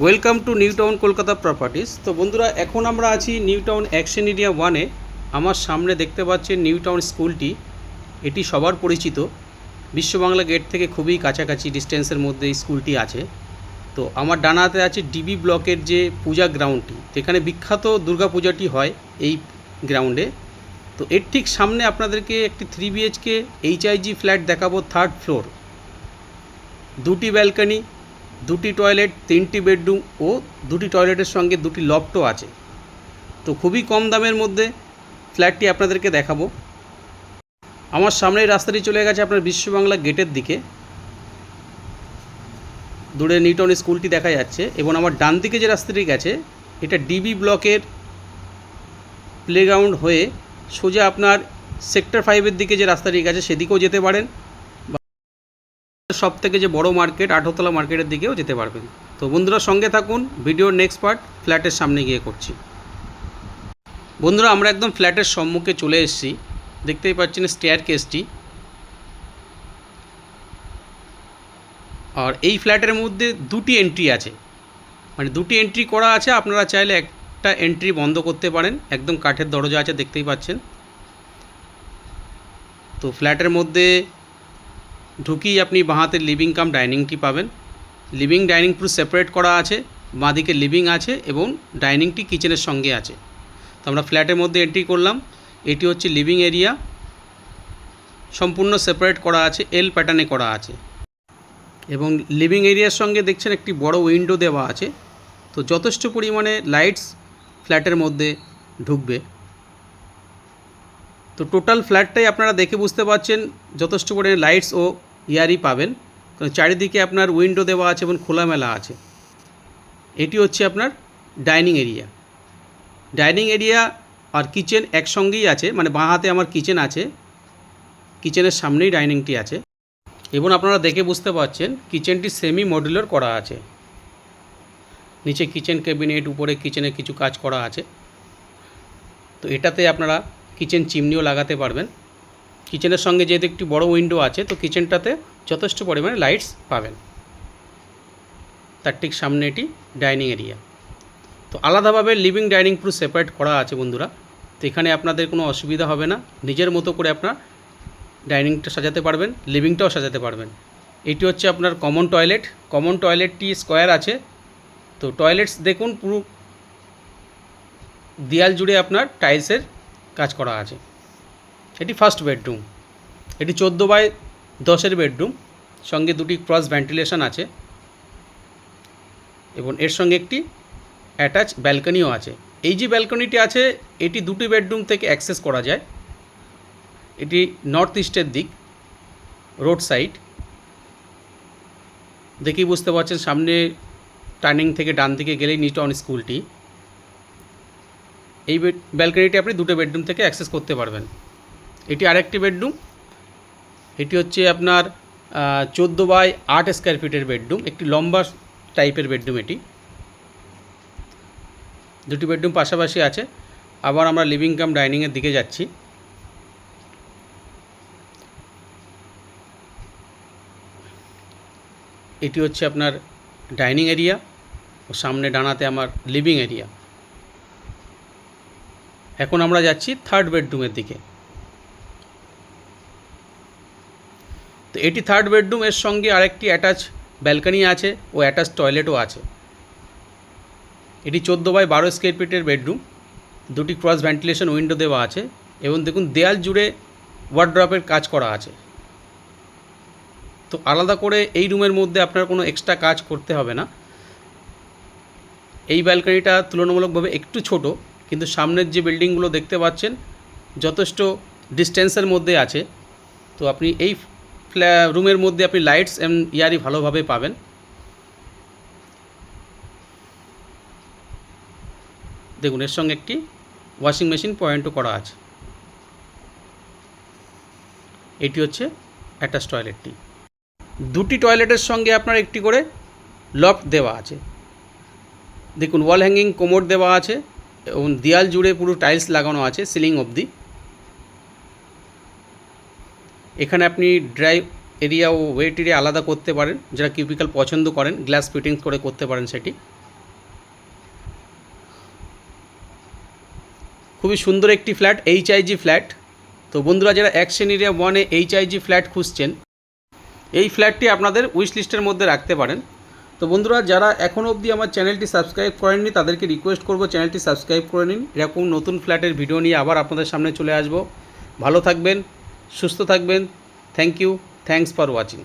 Welcome to New Town Kolkata properties. তো বন্ধুরা, এখন আমরা আছি নিউ টাউন অ্যাকশন এরিয়া ওয়ানে। আমার সামনে দেখতে পাচ্ছেন নিউ টাউন স্কুলটি। এটি সবার পরিচিত। বিশ্ববাংলা গেট থেকে খুবই কাছাকাছি ডিস্টেন্সের মধ্যে এই স্কুলটি আছে। তো আমার ডানাতে আছে ডিবি ব্লকের যে পূজা গ্রাউন্ডটি। এখানে বিখ্যাত দুর্গা পূজাটি হয় এই গ্রাউন্ডে। তো এর ঠিক সামনে আপনাদেরকে একটি থ্রি বিএইচকে এইচআইজি ফ্ল্যাট দেখাবো থার্ড ফ্লোর দুটি ব্যালকনি দুটি টয়লেট, তিনটি বেডরুম ও দুটি টয়লেটের সঙ্গে দুটি লফটও আছে। তো খুবই কম দামের মধ্যে ফ্ল্যাটটি আপনাদেরকে দেখাবো। আমার সামনের রাস্তাটি চলে গেছে আপনার বিশ্ববাংলা গেটের দিকে। দূরে নিউটন স্কুলটি দেখা যাচ্ছে এবং আমার ডান দিকে যে রাস্তাটি গেছে, এটা ডিবি ব্লকের প্লেগ্রাউন্ড হয়ে সোজা আপনার সেক্টর ফাইভের দিকে যে রাস্তাটি গেছে, সেদিকেও যেতে পারেন। সব থেকে যে বড় মার্কেট আঠতলা মার্কেটের দিকেও যেতে পারবেন। তো বন্ধুরা সঙ্গে থাকুন, ভিডিওর নেক্সট পার্ট ফ্ল্যাটের সামনে গিয়ে করছি। বন্ধুরা, আমরা একদম ফ্ল্যাটের সম্মুখে চলে এসেছি। দেখতেই পাচ্ছেন স্টেয়ার কেসটি আর এই ফ্ল্যাটের মধ্যে দুটি এন্ট্রি আছে। মানে দুটি এন্ট্রি করা আছে, আপনারা চাইলে একটা এন্ট্রি বন্ধ করতে পারেন। একদম কাঠের দরজা আছে, দেখতেই পাচ্ছেন। তো ফ্ল্যাটের মধ্যে ঢুকিয়ে আপনি বাঁহাতে লিভিং কাম ডাইনিংটি পাবেন। লিভিং ডাইনিং পুরো সেপারেট করা আছে বাঁদিকে লিভিং আছে এবং ডাইনিংটি কিচেনের সঙ্গে আছে। তো আমরা ফ্ল্যাটের মধ্যে এন্ট্রি করলাম। এটি হচ্ছে লিভিং এরিয়া সম্পূর্ণ সেপারেট করা আছে এল প্যাটার্নে করা আছে। এবং লিভিং এরিয়ার সঙ্গে দেখছেন একটি বড় উইন্ডো দেওয়া আছে। তো যথেষ্ট পরিমাণে লাইটস ফ্ল্যাটের মধ্যে ঢুকবে। তো টোটাল ফ্ল্যাটটাই আপনারা দেখে বুঝতে পারছেন, যথেষ্ট পরিমাণে লাইটস ও ইয়ারই পাবেন। চারিদিকে আপনার উইন্ডো দেওয়া আছে এবং খোলামেলা আছে। এটি হচ্ছে আপনার ডাইনিং এরিয়া ডাইনিং এরিয়া আর কিচেন একসঙ্গেই আছে মানে বাঁ হাতে আমার কিচেন আছে কিচেনের সামনেই ডাইনিংটি আছে। এবং আপনারা দেখে বুঝতে পারছেন কিচেনটি সেমি মডুলার করা আছে। নিচে কিচেন ক্যাবিনেট উপরে কিচেনে কিছু কাজ করা আছে। তো এটাতে আপনারা কিচেন চিমনিও লাগাতে পারবেন। কিচেনের সঙ্গে যেহেতু একটি বড় উইন্ডো আছে, তো কিচেনটাতে যথেষ্ট পরিমাণে লাইটস পাবেন। তার ঠিক সামনে এটি ডাইনিং এরিয়া। তো আলাদাভাবে লিভিং ডাইনিং পুরো সেপারেট করা আছে বন্ধুরা। তো এখানে আপনাদের কোনো অসুবিধা হবে না। নিজের মতো করে আপনার ডাইনিংটা সাজাতে পারবেন, লিভিংটাও সাজাতে পারবেন। এটি হচ্ছে আপনার কমন টয়লেট। কমন টয়লেটটি স্কোয়ার আছে। তো টয়লেটস দেখুন, পুরো দেয়াল জুড়ে আপনার টাইলসের কাজ করা আছে। এটি ফার্স্ট বেডরুম এটি চোদ্দ বাই দশের বেডরুম সঙ্গে দুটি ক্রস ভেন্টিলেশন আছে। এবং এর সঙ্গে একটি অ্যাটাচ ব্যালকনিও আছে। এই যে ব্যালকনিটি আছে, এটি দুটি বেডরুম থেকে অ্যাক্সেস করা যায়। এটি নর্থ ইস্টের দিক রোড সাইড দেখেই বুঝতে পারছেন, সামনে টার্নিং থেকে ডান দিকে গেলেই নিউটাউন স্কুলটি এই ব্যালকনিটি আপনি দুটো বেডরুম থেকে অ্যাক্সেস করতে পারবেন। এটি আরেকটি বেডরুম। এটি হচ্ছে আপনার চোদ্দ বাই আট স্কোয়ার ফিটের বেডরুম। একটি লম্বা টাইপের বেডরুম এটি। দুটি বেডরুম পাশাপাশি আছে। আবার আমরা লিভিং কাম ডাইনিংয়ের দিকে যাচ্ছি। এটি হচ্ছে আপনার ডাইনিং এরিয়া ও সামনে ডানাতে আমার লিভিং এরিয়া এখন আমরা যাচ্ছি থার্ড বেডরুমের দিকে। তো এটি থার্ড বেডরুম এর সঙ্গে আরেকটি অ্যাটাচ ব্যালকনি আছে ও অ্যাটাচ টয়লেটও আছে। এটি চোদ্দ বাই বারো স্কোয়ার ফিটের বেডরুম দুটি ক্রস ভেন্টিলেশন উইন্ডো দেওয়া আছে এবং দেখুন দেয়াল জুড়ে ওয়ার্ড্রপের কাজ করা আছে। তো আলাদা করে এই রুমের মধ্যে আপনার কোনো এক্সট্রা কাজ করতে হবে না। এই ব্যালকনিটা তুলনামূলকভাবে একটু ছোট, কিন্তু সামনের যে বিল্ডিংগুলো দেখতে পাচ্ছেন যথেষ্ট ডিস্টেন্সের মধ্যে আছে। তো আপনি এই রুমের মধ্যে আপনি লাইটস অ্যান্ড ইয়ারই ভালোভাবে পাবেন। দেখুন, এর সঙ্গে একটি ওয়াশিং মেশিন পয়েন্টও করা আছে। এটি হচ্ছে অ্যাটাচ টয়লেটটি দুটি টয়লেটের সঙ্গে আপনার একটি করে লফট দেওয়া আছে। দেখুন ওয়াল হ্যাঙ্গিং কোমোড দেওয়া আছে এবং দেয়াল জুড়ে পুরো টাইলস লাগানো আছে সিলিং অবধি। এখানে আপনি ড্রাই এরিয়া ও ওয়েট এরিয়া আলাদা করতে পারেন যারা কিউবিকাল পছন্দ করেন গ্লাস ফিটিংস করে করতে পারেন সেটি। খুবই সুন্দর একটি ফ্ল্যাট এইচআইজি ফ্ল্যাট তো বন্ধুরা, যারা অ্যাকশন এরিয়া ওয়ানে এইচআইজি ফ্ল্যাট খুঁজছেন, এই ফ্ল্যাটটি আপনাদের উইশ লিস্টের মধ্যে রাখতে পারেন। তো বন্ধুরা, যারা এখনও অবধি আমার চ্যানেলটি সাবস্ক্রাইব করেননি, তাদেরকে রিকোয়েস্ট করব চ্যানেলটি সাবস্ক্রাইব করে নিন। এরকম নতুন ফ্ল্যাটের ভিডিও নিয়ে আবার আপনাদের সামনে চলে আসব। ভালো থাকবেন। সুস্থ থাকবেন। Thank you thanks for watching